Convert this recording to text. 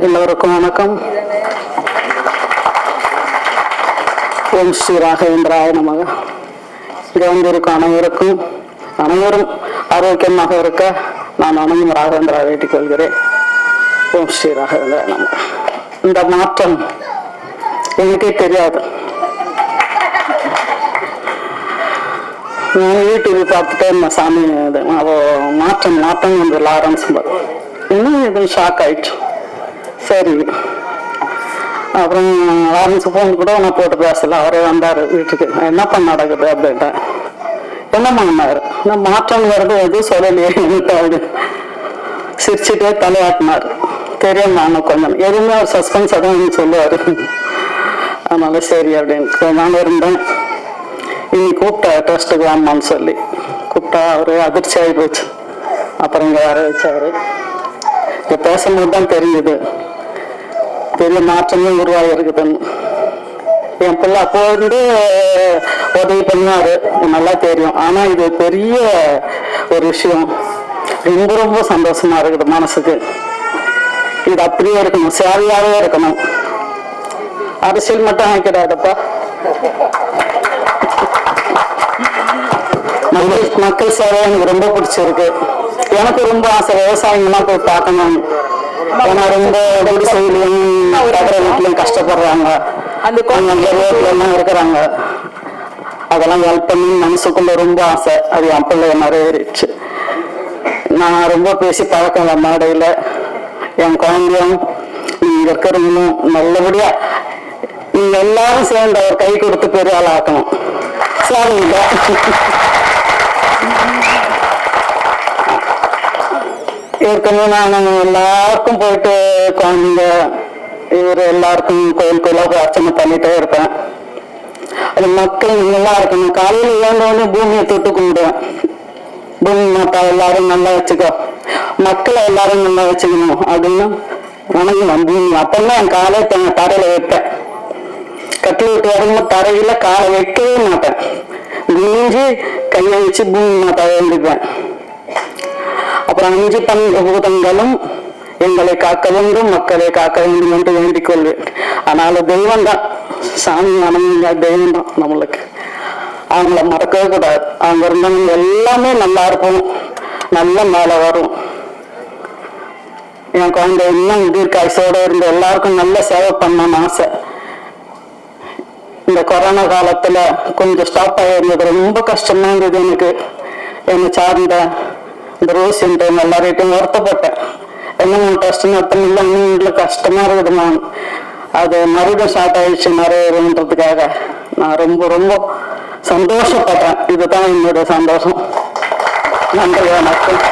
எல்லோருக்கும் வணக்கம். ஓம் ஸ்ரீ ராகவேந்திராய நமக. இங்கே வந்திருக்கும் அனைவருக்கும் அனைவரும் ஆரோக்கியமாக இருக்க நான் அனைவரும் ராகவேந்திரா வேண்டிக் கொள்கிறேன். ஓம் ஸ்ரீ ராகவேந்திரா நமக. இந்த மாற்றம் எனக்கே தெரியாது. நான் யூடியூப் பார்த்துட்டே நம்ம சாமி அவ மாற்றம் மாற்றம் வந்து லாரன்ஸ் இன்னும் எதுவும் ஷாக் ஆயிடுச்சு. சரி. அப்புறம் லாரன்ஸ் ஃபோன் கூட நான் போட்டு பேசல. அவரே வந்தார் வீட்டுக்கு. என்னப்பா நடக்குது அப்படின்ட்டேன் என்னம்மா பண்ணார்? நான் மாற்றம் வருது எதுவும் சொல்லலையே அப்படி சிரிச்சுட்டே தலையாட்டினார். தெரியும் நான் கொஞ்சம். எதுவுமே அவர் சஸ்பென்ஸ் தான் சொல்லுவார். அதனால சரி அப்படின்னு நான் இருந்தேன் இன்னைக்கு கூப்பிட்டா ட்ரஸ்ட்டுக்கு வாமான்னு சொல்லி. கூப்பிட்டா அவரு அதிர்ச்சி ஆகி போச்சு. அப்புறம் இங்கே வர வச்சாரு. இப்போ பேசும்போது தான் தெரியுது பெரிய மாற்றமே உருவாகி இருக்குதுன்னு என் பிள்ளை அப்போ வந்து உதவி பண்ணுவாரு. நல்லா தெரியும். ஆனா இது பெரிய ஒரு விஷயம். ரொம்ப ரொம்ப சந்தோஷமா இருக்குது மனசுக்கு. இது அப்படியே இருக்கணும். சேவையாகவே இருக்கணும். அரசியல் மட்டும் ஆக்கிடாதப்பா. மக்கள் மக்கள் சேவை எனக்கு ரொம்ப பிடிச்சிருக்கு. எனக்கு ரொம்ப ஆசை விவசாயிங்கெல்லாம் போய் பார்க்கணும் ஏன்னா ரொம்ப கஷ்டப்படுறாங்க. அந்த அந்த ரோட்ல எல்லாம் இருக்கிறாங்க. அதெல்லாம் ஹெல்ப் பண்ணி மனசுக்குள்ள ரொம்ப ஆசை. அது என் பிள்ளை நிறைவேறிடுச்சு நான் ரொம்ப பேசி பழக்கம் இல்லை மேடையில். என் குழந்தையும் நீங்க இருக்கிறவங்களும் நல்லபடியா நீங்க எல்லாரும் சேர்ந்து அவர் கை கொடுத்து பெரிய ஆள் ஆக்கணும். சரிங்க ஏற்கனவே நான் எல்லாருக்கும் போயிட்டு குழந்தைங்க இவர் எல்லாருக்கும் கோயில் கோயிலா அர்ச்சனை பண்ணிட்டே இருப்பேன். அது மக்கள் நல்லா இருக்கணும். காலையில ஏந்தவொடனே பூமியை தொட்டு கும்பிடுவேன். பூமி மாட்டா எல்லாரும் நல்லா வச்சுக்கோ. மக்களை எல்லாரும் நல்லா வச்சுக்கணும். அப்படின்னு வணங்கணும் பூமி. அப்பதான் என் காலை தரையில வைப்பேன். கட்டி விட்டு வரும்போது தரையில காலை வைக்கவே மாட்டேன். குனிஞ்சு கையை வச்சு பூமி மாத்தா வேண்டிப்பேன் அப்புறம் அஞ்சு பஞ்சபூதங்களும் எங்களை காக்க வேண்டும் மக்களை காக்க வேண்டும் என்று வேண்டிக் கொள்வேன். ஆனாலும் தெய்வம் தான் சாமி மனமுங்க தெய்வம் தான் நம்மளுக்கு. அவங்கள மறக்கவே கூடாது. அவங்க இருந்தவங்க எல்லாமே நல்லா இருக்கும் நல்ல மேலே வரும். என் குழந்தை இன்னும் தீர்க்காசோட இருந்து எல்லாருக்கும் நல்ல சேவை பண்ணணும்னு ஆசை. இந்த கொரோனா காலத்துல கொஞ்சம் ஸ்டாப் ஆகிருந்தது ரொம்ப கஷ்டமா இருந்தது எனக்கு. என்னை சார்ந்த இந்த ரோஸ் டைம் எல்லார்கிட்டையும் வருத்தப்பட்டேன். என்ன கஷ்டம் நடத்தணும் இல்லை. இன்னும் கஷ்டமா இருக்குதுமா அது மறுபடியும் ஸ்டார்ட் ஆயிடுச்சு நிறையன்றதுக்காக நான் ரொம்ப ரொம்ப சந்தோஷப்பட்டேன் இதுதான் என்னோட சந்தோஷம். நன்றி வணக்கம்.